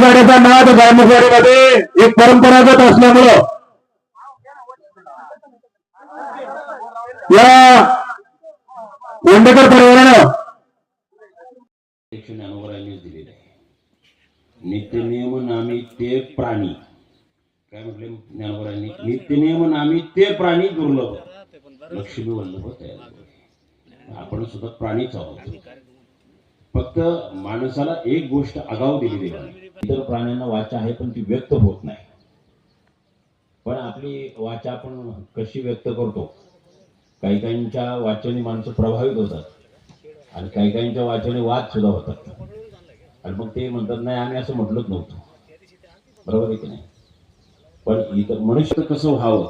बैलगाड्याचा नाद गायमुखवाडीमध्ये एक परंपरागत असल्यामुळं या वंडेकर परिवारानं अध्यक्ष ज्ञानोबरायांनीच आहे. नित्यनियम नामी ते प्राणी. काय म्हटले ज्ञानोबरायांनी नित्यनियम नामी ते प्राणी दुर्लभ. लक्ष्मी वल्लभ तयार आपण सुद्धा प्राणीच आहोत. फक्त माणसाला एक गोष्ट आगाव दिली देवाने इतर प्राण्यांना वाचा आहे पण ती व्यक्त होत नाही. पण आपली वाचा आपण कशी व्यक्त करतो? काही काहींच्या वाचने माणसं प्रभावित होतात आणि काही काहींच्या वाचने वाद सुद्धा होतात. आणि मग ते म्हणतात नाही आम्ही असं म्हटलंच नव्हतं. बरोबर आहे की नाही? पण इतर मनुष्य कसं व्हावं?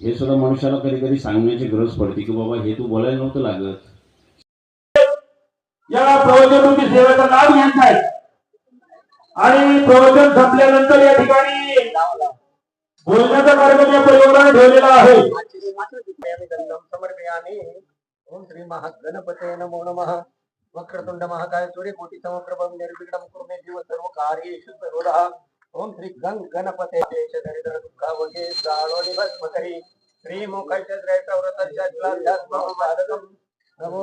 हे सुद्धा मनुष्याला कधी कधी सांगण्याची गरज पडते की बाबा हे तू बोलायला नव्हतं लागत. या प्रवचन सेवेचा लाभ घ्यायचा आहे. आणि प्रवचन संपल्यानंतर या ठिकाणी बोलण्याचा कार्यक्रम या परिवाराने ठेवलेला आहे. समर्पयामि ओम श्री नमो नमः. वक्रतुंड महाकाय सूर्यकोटि समप्रभं निर्विघ्नं कुरु मे जीव सर्व कार्येषु सर्वदा. ओम श्री गंग गणपते देश दरिद्र दुःख वगे जाळो निभस्मकरी श्री मुखस्य द्रैत व्रतस्य ज्लाध्यात्म पादकं नमो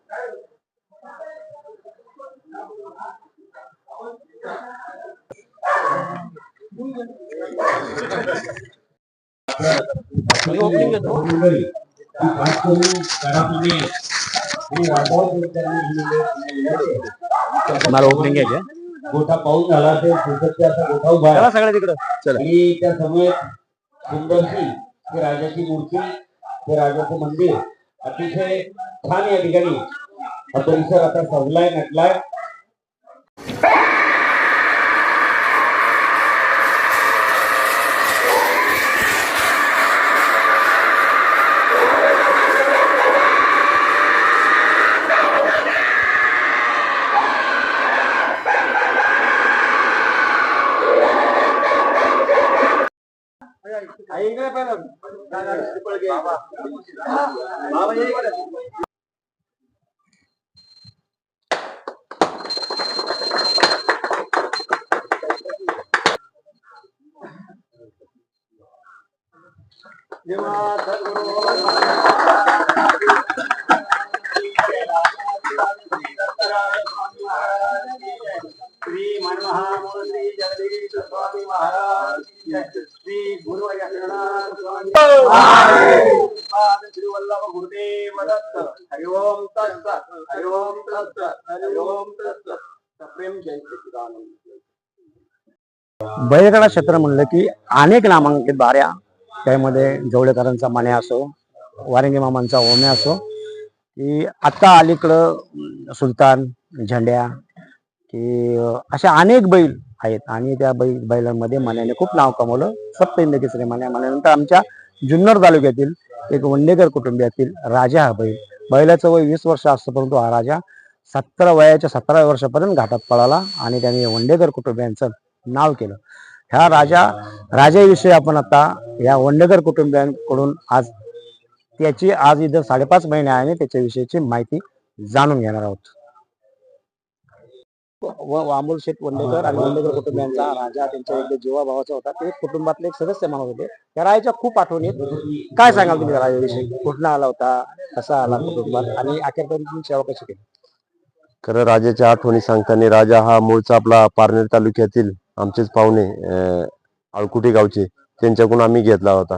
गोविंद शातपात निरजम कर. मला ओपनिंग पाऊस झाला ते असा उभा. चला सगळ्या तिकडं चला आणि त्या समोर सुंदरशी ती राजाची मूर्ती ते राजाचं मंदिर अतिशय छान या ठिकाणी हा परिसर आता सजलाय नटलाय श्री बैलगाडा क्षेत्र म्हणलं की अनेक नामांकित बाऱ्या त्यामध्ये जवळेकरांचा माने असो वारंगी मामांचा ओमे असो की आत्ता अलीकडं सुलतान झेंड्या की असे अशा अनेक बैल आहेत. आणि त्या बैल बैलांमध्ये मान्याने खूप नाव कमवलं. सप्तहिंद केसरी मान्या. मान्यानंतर आमच्या जुन्नर तालुक्यातील एक वंडेकर कुटुंबियातील राजा हा बैल. बैलाचं वय वीस वर्ष असतं परंतु हा राजा सतरा वयाच्या सतरा वर्षापर्यंत घाटात पळाला आणि त्याने वंडेकर कुटुंबियांचं नाव केलं. ह्या राजा राजाविषयी आपण आता या वंडेकर कुटुंबियांकडून आज त्याची आज इथं साडेपाच महिने आहे आणि त्याच्याविषयीची माहिती जाणून घेणार आहोत. व अमोल शेठ वंडेकर आणि वंडेकर कुटुंबियांचा राजा त्यांच्या एकदा जीवाभावाचा होता. ते कुटुंबातले एक सदस्य मानत होते. त्या राजाच्या खूप आठवणी आहेत काय सांगाल तुम्ही त्या राजाविषयी? कुठला आला होता? कसा आला कुटुंबात? आणि अखेरपर्यंत तुम्ही सेवा कशी केली? खरं राजाच्या आठवणी सांगताना राजा हा मूळचा आपला पारनेर तालुक्यातील आमचेच पाहुणे अं, आळकुटी गावचे त्यांच्याकडून आम्ही घेतला होता.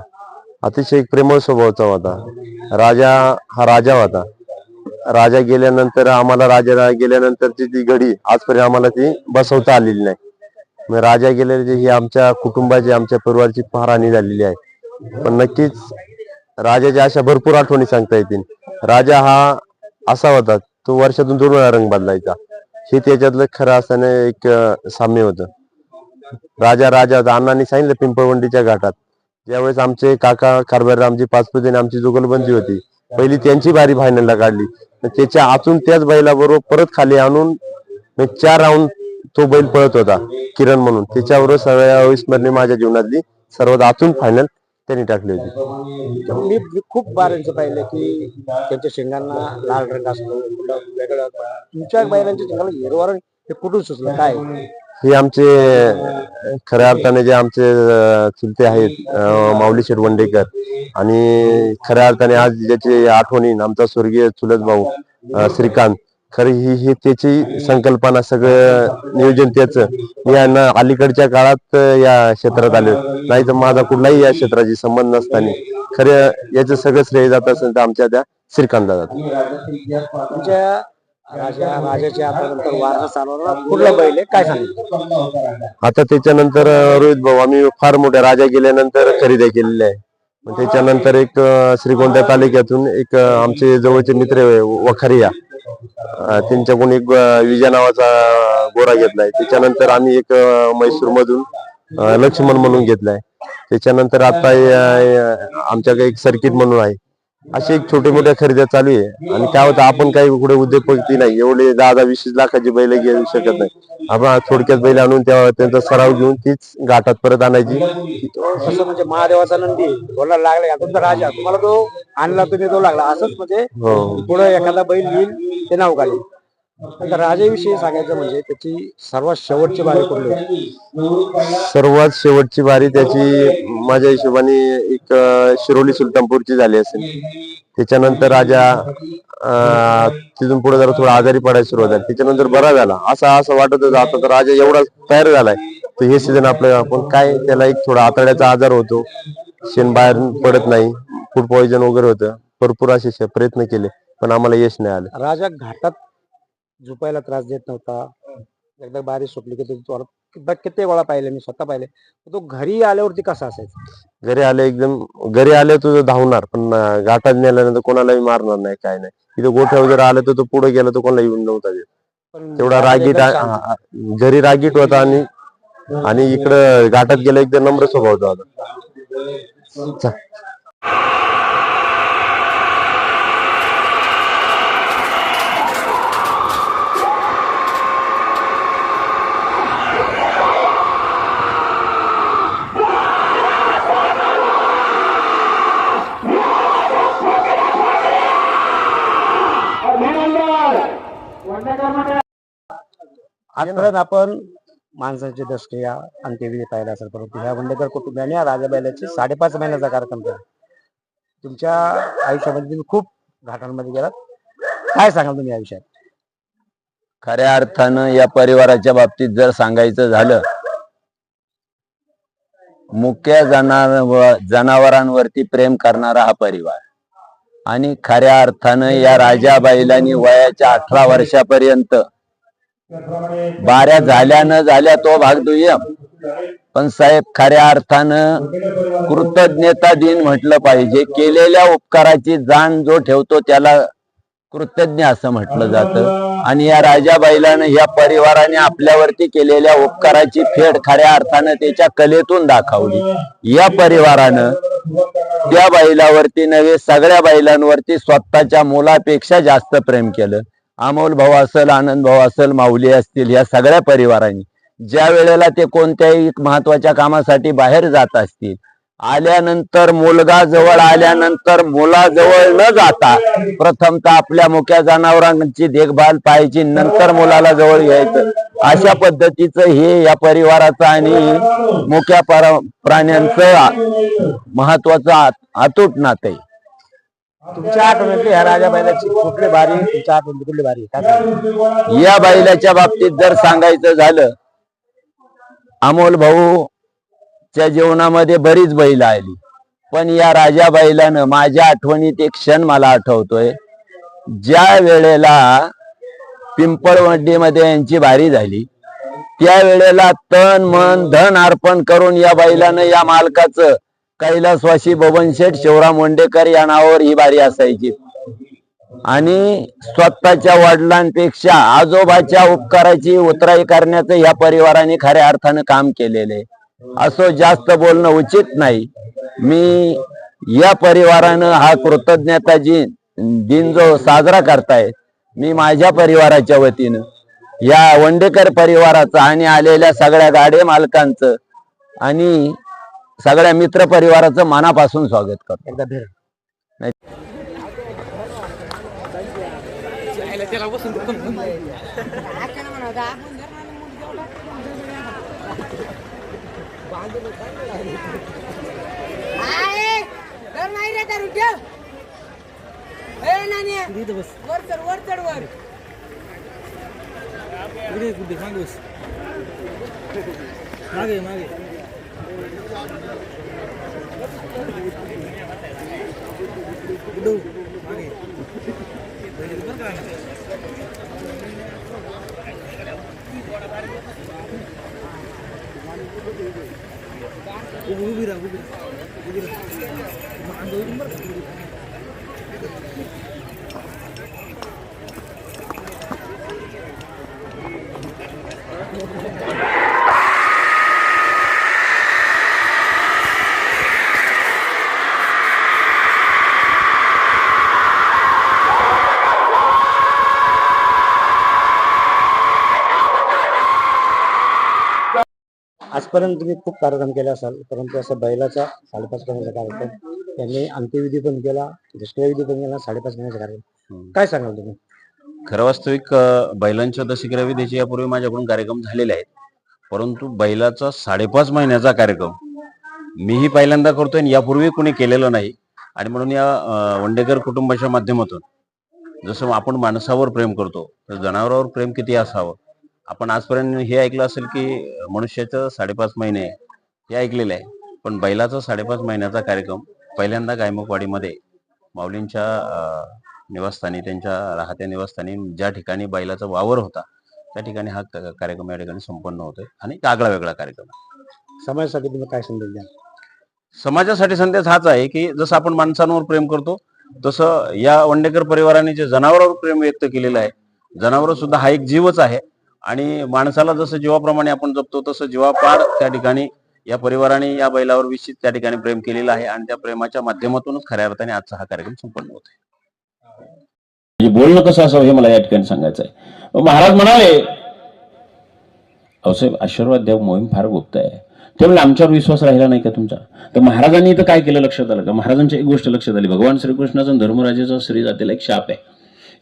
अतिशय एक प्रेमळ स्वभावाचा होता. राजा हा राजा होता. राजा गेल्यानंतर आम्हाला राजा गेल्यानंतरची ती घडी आजपर्यंत आम्हाला ती बसवता आलेली नाही. मग राजा गेल्याची ही आमच्या कुटुंबाची आमच्या परिवाराची पहाराणी झालेली आहे. पण नक्कीच राजाच्या अशा भरपूर आठवणी सांगता येतील. राजा हा असा होता तो वर्षातून दोन वेळा रंग बदलायचा. हे त्याच्यातलं खरं असताना एक साम्य होतं. राजा राजा होता अण्णांनी सांगितलं पिंपळवंडीच्या घाटात. ज्यावेळेस आमचे काका कारभार रामजी पाचपुते आमची जुगलबंदी होती पहिली त्यांची बारी फायनलला काढली. त्याच्या आतून त्याच बैलाबरोबर परत खाली आणून चार राऊंड तो बैल पळत होता किरण म्हणून. त्याच्याबरोबर सगळ्या अविस्मरणीय माझ्या जीवनातली सर्वात आतून फायनल त्यांनी टाकली होती. मी खूप बारांचं पाहिलं की त्यांच्या शेंगांना लाल रंग असतो वेगळं तुमच्या बैलांच्या शेंगाला हिरवा रंग हे कुठून सुचलं? काय? हे आमचे खऱ्या अर्थाने जे आमचे चुलते आहेत माऊली शेटवंडेकर आणि खऱ्या अर्थाने आज ज्याची आठवणी आमचा स्वर्गीय चुलत भाऊ श्रीकांत. खरी ही ही त्याची संकल्पना सगळं नियोजन त्याच. मी यांना अलीकडच्या काळात या क्षेत्रात आले. नाही तर माझा कुठलाही या क्षेत्राशी संबंध नसताना. खरं याचं सगळं श्रेय जात असेल तर आमच्या त्या श्रीकांतला जात. राजा राजाच्या आता नंतर वारसा चालवणार कुठला बैल आहे. काय सांगितलं आता त्याच्यानंतर रोहित भाऊ आम्ही फार मोठ्या राजा गेल्यानंतर खरेदी केलेल्या आहे. त्याच्यानंतर एक श्रीगोंदा तालुक्यातून एक आमचे जवळचे मित्र वखारिया. त्यांच्याकडून एक विजय नावाचा गोरा घेतलाय. त्याच्यानंतर आम्ही एक मैसूर मधून लक्ष्मण म्हणून घेतलाय. त्याच्यानंतर आता आमच्याकडे एक सर्किट म्हणून आहे. असे एक छोटे मोठ्या खरेद्या चालू आहे. आणि काय होतं आपण काही कुठे उद्योगपती नाही. एवढे दहा दहा वीस लाखाची बैल घेऊ शकत नाही. आपण थोडक्यात बैल आणून त्या त्यांचा सराव घेऊन तीच घाटात परत आणायची. म्हणजे महादेवाचा नंदी बोलायला लागला तुमचा राजा तुम्हाला तो आणला तुम्ही तो लागला. असंच म्हणजे हो. पुढे एखादा बैल येईल ते नाव काढेल आता राजाविषयी सांगायचं म्हणजे त्याची सर्वात शेवटची बारी कुठली? होती? सर्वात शेवटची बारी त्याची माझ्या हिशोबाने एक अं, शिरोली सुलतानपूरची झाली असेल. त्याच्यानंतर राजा अं, तिथून पुढे जरा थोडा आजारी पडायला सुरुवात झाली. त्याच्यानंतर बरा झाला. असं असं वाटत होतं. आता तर राजा एवढा तयार झालाय. तर हे सीझन आपलं आपण काय त्याला एक थोडा आतड्याचा आजार होतो. शेण बाहेर पडत नाही. फूड पॉइझन वगैरे होतं. भरपूर असे शे- प्रयत्न केले. पण आम्हाला यश नाही आलं. राजा घाटात झोपायला त्रास देत नव्हता. एकदा बारी सुटली की तो कित्येक वेळा पाहिले मी स्वतः पाहिले. तो घरी आल्यावरती कसा असायचा? घरी आले एकदम घरी आले तर तो धावणार पण घाटात नेल्यानंतर कोणालाही मारणार नाही काय नाही. तिथं गोठ्यावर जर आलं तर तो पुढे गेला तर कोणाला येऊन नव्हता देत. तेवढा रागीट घरी रागीट होता आणि आणि इकडं घाटात गेला एकदम नम्र स्वभावचा होता. आजपर्यंत आपण माणसाची दशक्रिया अंत्यविधी पाहिला असेल परंतु ह्या वंडेकर कुटुंबियांनी या राजा बैलाची साडेपाच महिन्याचा कार्यक्रम केला. तुमच्या आयुष्यामध्ये तुम्ही खूप घाटांमध्ये गेलात. काय सांगाल तुम्ही या विषयात? खऱ्या अर्थानं या परिवाराच्या बाबतीत जर सांगायचं झालं मुख्य जनावर जनावरांवरती प्रेम करणारा हा परिवार आणि खऱ्या अर्थानं या राजा बैलांनी वयाच्या अठरा वर्षापर्यंत बाऱ्या झाल्या न झाल्या तो भाग दुय्यम. पण साहेब खऱ्या अर्थानं कृतज्ञता दिन म्हटलं पाहिजे. केलेल्या उपकाराची जाण जो ठेवतो त्याला कृतज्ञ असं म्हटलं जातं. आणि या राजाबाईलानं या परिवाराने आपल्यावरती केलेल्या उपकाराची फेड खऱ्या अर्थानं त्याच्या कलेतून दाखवली. या परिवारानं त्या बैलावरती नव्हे सगळ्या बैलांवरती स्वतःच्या मुलापेक्षा जास्त प्रेम केलं. अमोल भाऊ असेल आनंद भाऊ असेल माऊली असतील या सगळ्या परिवारांनी ज्या वेळेला ते कोणत्याही महत्त्वाच्या कामासाठी बाहेर जात असतील आल्यानंतर मुलगा जवळ आल्यानंतर मुलाजवळ न जाता प्रथमतः आपल्या मुख्या जनावरांची देखभाल पाहायची नंतर मुलाला जवळ घ्यायचं. अशा पद्धतीचं हे या परिवाराचं आणि मुख्या प्राण्यांचं महत्वाचं अतूट नातं आहे. तुमच्या आठवणीतली ह्या राजा बैलाची कुठली भारी तुमच्या आठवणीतली कुठली भारी काय सांगाल? या बैलाच्या बाबतीत जर सांगायचं झालं अमोल भाऊ च्या जीवनामध्ये बरीच बैल आली. पण या राजा बैलानं माझ्या आठवणीत एक क्षण मला आठवतोय. ज्या वेळेला पिंपळवंडीमध्ये यांची भारी झाली त्या वेळेला तन मन धन अर्पण करून या बैलानं या मालकाचं कैलासवासी बबन शेठ शिवराम वंडेकर या नावावर ही बारी असायची. आणि स्वतःच्या वडिलांपेक्षा आजोबाच्या उपकाराची उतराई करण्याचं या परिवाराने खऱ्या अर्थानं काम केलेले असं जास्त बोलणं उचित नाही. मी या परिवारानं हा कृतज्ञता जी दिन जो साजरा करतायत मी माझ्या परिवाराच्या वतीनं या वंडेकर परिवाराचं आणि आलेल्या सगळ्या गाडे मालकांचं आणि सगळ्या मित्र परिवाराचं मनापासून स्वागत करतो. एकदा भेट वर चढ वर चढ वर. मागे मागे. मागे उभी राहा उभी राहा आजपर्यंत तुम्ही खूप कार्यक्रम केले असाल परंतु असं बैलाचा साडेपाच महिन्याचा कार्यक्रम त्यांनी अंत्यविधी पण केला दशक्रविधी पण केला साडेपाच महिन्याचा कार्यक्रम. काय सांगाल तुम्ही? खरं वास्तविक अ, बैलांच्या दशक्रिया विधीचे यापूर्वी माझ्याकडून कार्यक्रम झालेले आहेत. परंतु बैलाचा साडेपाच महिन्याचा कार्यक्रम मीही पहिल्यांदा करतोय आणि यापूर्वी कोणी केलेलं नाही. आणि म्हणून या अ, वंडेकर कुटुंबाच्या माध्यमातून जसं आपण माणसावर प्रेम करतो तर जनावरावर प्रेम किती असावं? आपण आजपर्यंत हे ऐकलं असेल की मनुष्याचं साडेपाच महिने हे ऐकलेलं आहे. पण बैलाचा साडेपाच महिन्याचा कार्यक्रम पहिल्यांदा गायमुखवाडीमध्ये माऊलींच्या निवासस्थानी त्यांच्या राहत्या निवासस्थानी ज्या ठिकाणी बैलाचा वावर होता त्या ठिकाणी हा कार्यक्रम या ठिकाणी संपन्न होतोय आणि आगळा वेगळा कार्यक्रम. समाजासाठी तुम्ही काय संदेश द्याल? समाजासाठी संदेश हाच आहे की जसं आपण माणसांवर प्रेम करतो तसं या वंडेकर परिवाराने जे जनावरांवर प्रेम व्यक्त केलेलं आहे जनावर सुद्धा हा एक जीवच आहे. आणि माणसाला जसं जीवाप्रमाणे आपण जपतो तसं जीवापाड त्या ठिकाणी या परिवाराने या बैलावर विशिष्ट त्या ठिकाणी प्रेम केलेलं आहे आणि त्या प्रेमाच्या माध्यमातूनच खऱ्या अर्थाने आजचा हा कार्यक्रम संपन्न होत आहे. म्हणजे बोलणं कसं असावं हे मला या ठिकाणी सांगायचं आहे महाराज म्हणाले अवसाहेब आशीर्वाद देव मोहीम फार गुप्त आहे. त्यामुळे आमच्यावर विश्वास राहिला नाही का तुमचा? तर महाराजांनी इथं काय केलं लक्षात आलं का? महाराजांची एक गोष्ट लक्षात आली. भगवान श्रीकृष्णाचा आणि धर्मराजाचा श्री जातीला एक शाप आहे.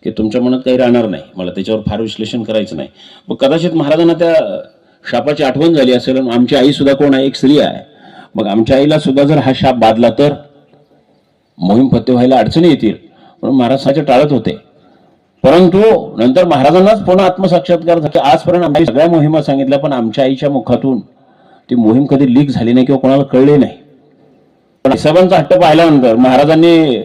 की तुमच्या मनात काही राहणार नाही. मला त्याच्यावर फार विश्लेषण करायचं नाही. मग कदाचित महाराजांना त्या शापाची आठवण झाली असेल आमची आई सुद्धा कोण आहे? एक स्त्री आहे. मग आमच्या आईला सुद्धा जर हा शाप बाधला तर? मोहीम फत्ते व्हायला अडचणी येतील. म्हणून महाराज साचे टाळत होते. परंतु नंतर महाराजांनाच पुन्हा आत्मसाक्षात्कार झाला. आजपर्यंत आम्ही सगळ्या मोहिमा सांगितल्या पण आमच्या आईच्या मुखातून ती मोहीम कधी लीक झाली नाही किंवा कोणाला कळली नाही. पण हिसाबांचा हट्ट पाहिल्यानंतर महाराजांनी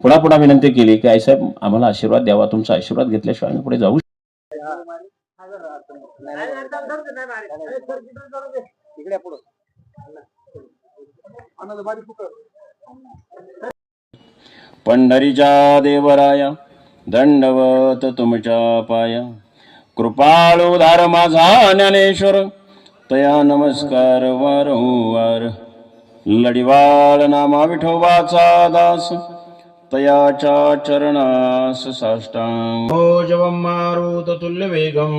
पुन्हा पुन्हा विनंती केली की आईसाहेब आम्हाला आशीर्वाद द्यावा तुमचा आशीर्वाद घेतल्याशिवाय आम्ही पुढे जाऊ पंढरीच्या देवराया दंडवत तुमच्या पाया. कृपाळू धार माझा ज्ञानेश्वर तया नमस्कार वारंवार. लढिवाळ नामा विठोबाचा दास. तयाच्या चरणास साष्टांग जवम मारुत तुल्य वेगम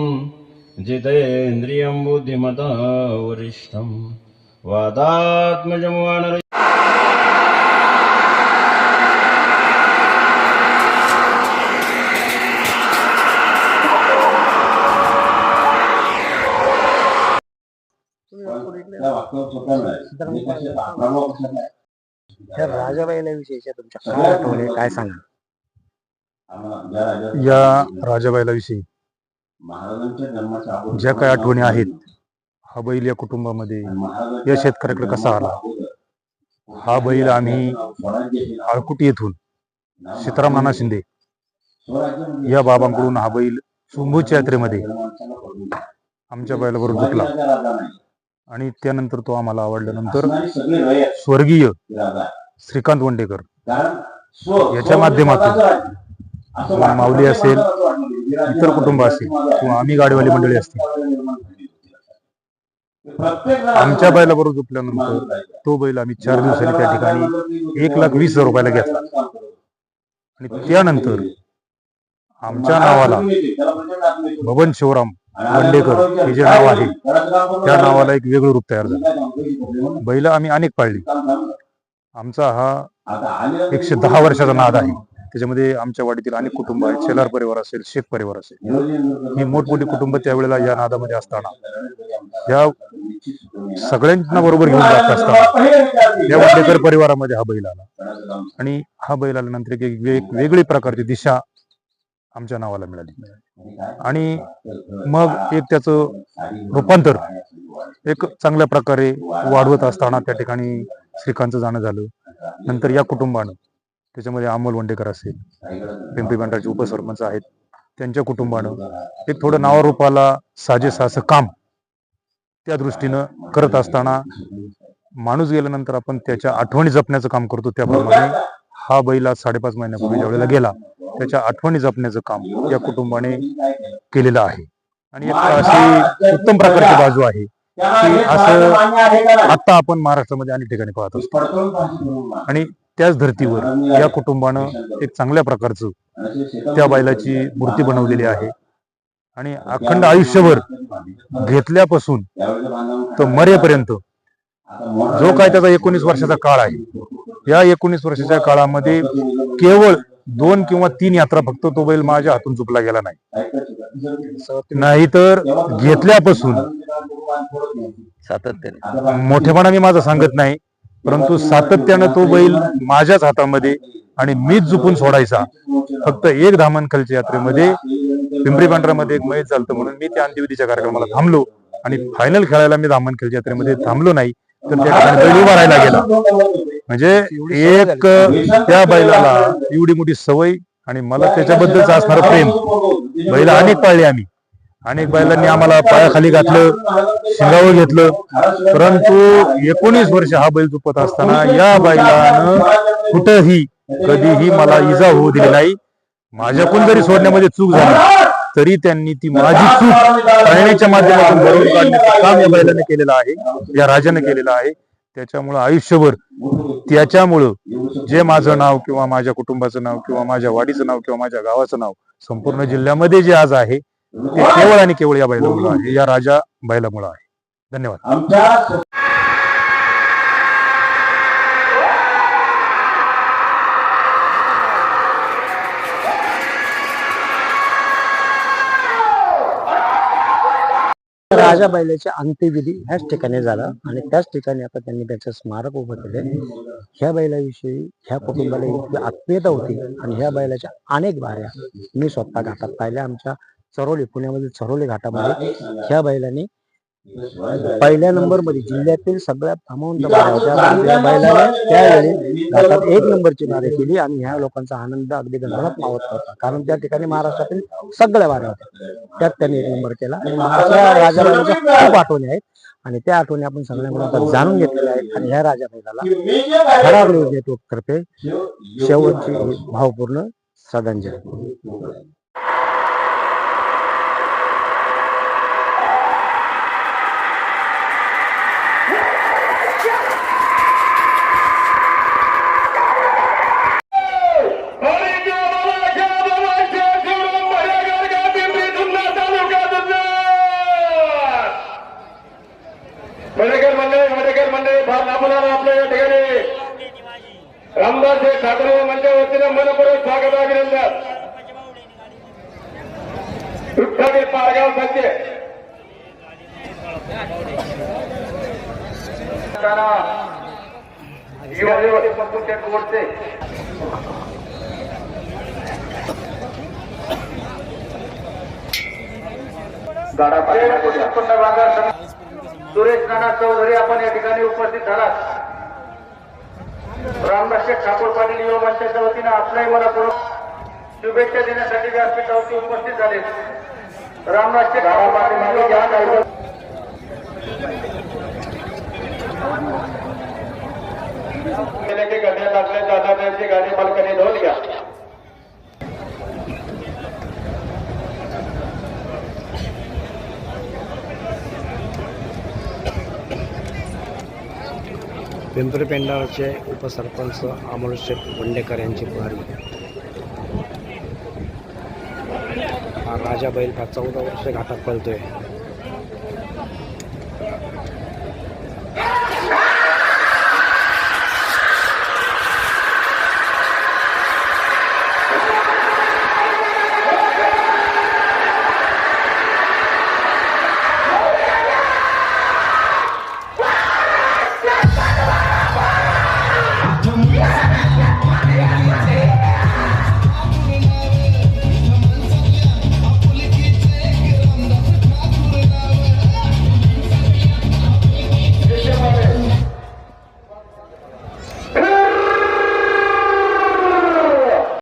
जितेंद्रियं बुद्धिमता वरिष्ठम वादात्मजम वानर त्या राजाबाईला विषयीच्या तुमच्या. काय आठवणी काय सांगा या राजाबाईलाविषयी ज्या काही आठवणी आहेत हा बैल या कुटुंबामध्ये या शेतकऱ्याकडे कसा आला? हा बैल आम्ही आळकुटी येथून सीताराम नाना शिंदे या बाबांकडून हा बैल सुंभूच्या यात्रेमध्ये आमच्या बैलाबरोबर झुकला. आणि त्यानंतर तो आम्हाला आवडल्यानंतर स्वर्गीय श्रीकांत वंडेकर. याच्या माध्यमातून. माऊली असेल इतर कुटुंब असेल किंवा आम्ही गाडीवाली मंडळी असतील. आमच्या बैलाबरोबर झोपल्यानंतर तो बैल आम्ही चार दिवसांनी त्या ठिकाणी एक लाख वीस हजार रुपयाला घेतला. आणि त्यानंतर आमच्या नावाला बबन शिवराम वंडेकर हे जे नाव आहे त्या नावाला एक वेगळं रूप तयार झालं. बैल आम्ही अनेक पाळली. आमचा हा एकशे दहा वर्षाचा नाद आहे. त्याच्यामध्ये आमच्या वाडीतील अनेक कुटुंब आहेत. शेलार परिवार असेल शेख परिवार असेल. ही मोठमोठी कुटुंब त्यावेळेला या नादामध्ये असताना. या सगळ्यांना बरोबर घेऊन जात असताना या वंडेकर परिवारामध्ये हा बैल आला. आणि हा बैल आल्यानंतर एक एक वेग- वेगळी प्रकारची दिशा आमच्या नावाला मिळाली. आणि मग एक त्याचं रूपांतर एक चांगल्या प्रकारे वाढवत असताना त्या ठिकाणी श्रीकांतचं जाणं झालं. नंतर या कुटुंबानं त्याच्यामध्ये अमोल वंडेकर असेल पिंपरी बंडाचे उपसरपंच आहेत त्यांच्या कुटुंबानं एक थोडं नावारूपाला साजेस असं काम त्या दृष्टीनं करत असताना माणूस गेल्यानंतर आपण त्याच्या आठवणी जपण्याचं काम करतो त्याप्रमाणे हा बैल आज साडेपाच महिन्यापूर्वी ज्या वेळेला गेला त्याच्या आठवणी जपण्याचं काम या कुटुंबाने केलेलं आहे. आणि एक अशी उत्तम प्रकारची बाजू आहे की असं आता आपण महाराष्ट्रामध्ये अनेक ठिकाणी पाहत असतो. आणि त्याच धर्तीवर या कुटुंबानं एक चांगल्या प्रकारचं त्या बैलाची मूर्ती बनवलेली आहे. आणि अखंड आयुष्यभर घेतल्यापासून तर मरेपर्यंत जो काय त्याचा एकोणीस वर्षाचा काळ आहे या एकोणीस वर्षाच्या काळामध्ये केवळ दोन किंवा तीन यात्रा फक्त तो बैल माझ्या हातून चुकला गेला नाही. नाहीतर घेतल्यापासून सातत्याने मोठेपणा मी माझा सांगत नाही परंतु सातत्यानं तो बैल माझ्याच हातामध्ये आणि मीच जुपून सोडायचा. फक्त एक धामणखलच्या यात्रेमध्ये पिंपरी पांढरामध्ये एक मैच झालतं म्हणून मी त्या अंत्यविधीच्या कार्यक्रमाला थांबलो आणि फायनल खेळायला मी धामणखलच्या यात्रेमध्ये थांबलो नाही तर त्या ठिकाणी बैल उभा राहायला गेला. म्हणजे एक त्या बैलाला एवढी मोठी सवय आणि मला त्याच्याबद्दलच असणार प्रेम. बैल अनेक पाळले आम्ही. अनेक बैलांनी आम्हाला पायाखाली घातलं शिंगावर घेतलं. परंतु एकोणीस वर्ष हा बैल चुकत असताना या बैलानं कुठंही कधीही मला इजा होऊ दिली नाही. माझ्याकडून जरी सोडण्यामध्ये चूक झाली तरी त्यांनी ती माझी चूक पाळण्याच्या माध्यमातून भरून काढण्याचं काम या बैलाने केलेलं आहे या राजाने केलेलं आहे. त्याच्यामुळं आयुष्यभर त्याच्यामुळं जे माझं नाव किंवा माझ्या कुटुंबाचं नाव किंवा माझ्या वाडीचं नाव किंवा माझ्या गावाचं नाव संपूर्ण जिल्ह्यामध्ये जे आज आहे ते केवळ आणि केवळ या बैलामुळं आहे. या राजा बैलामुळं आहे. धन्यवाद. राजा बैलाची अंत्यविधी ह्याच ठिकाणी झाला आणि त्याच ठिकाणी आता त्यांनी त्याचं स्मारक उभं केले. ह्या बैलाविषयी ह्या कुटुंबाला इतकी आत्मीयता होती आणि ह्या बैलाच्या अनेक बाऱ्या मी स्वतः घाटात पाहिल्या. आमच्या चरोली पुण्यामधील चरोली घाटामध्ये ह्या बैलांनी पहिल्या नंबरमध्ये जिल्ह्यातील सगळ्यात त्या बैलाने त्यावेळी घाटात एक नंबरची बारी केली आणि ह्या लोकांचा आनंद अगदी गणगणात मावत होता. कारण त्या ठिकाणी महाराष्ट्रातील सगळ्या बाऱ्या होत्या. त्यात त्यांनी एक नंबर केला. आणि अशा राजा बैलाच्या खूप आठवणी आहेत. आणि त्या आठवणी आपण सगळ्यांकडून जाणून घेतलेल्या आहेत. आणि ह्या राजा बैलाला खराब नेटवर्क तर्फे शेवटची भावपूर्ण श्रद्धांजली. रामदास हे ठाकरे मंडळ वतीनं मनपूर्वक स्वागत अभिनंदन विठ्ठल पारगाव सत्य सुरेश नाना चौधरी आपण या ठिकाणी उपस्थित झालात. रामदास ठाकूर पाटील युवा मंचाच्या वतीनं आपल्याही मनापूर्वक शुभेच्छा देण्यासाठी व्यासपीठावरती उपस्थित झाले. रामदास गाडी मालकाने ढोल घ्या काही गेले की गड्या लागले जाता त्यांची गाडी मालकाने धोल घ्या पिंपरी पेंडाळचे उपसरपंच अमोल शेख वंडेकर यांची पुढारी हा राजा बैल हा चौदा वर्ष घाटात पळतोय.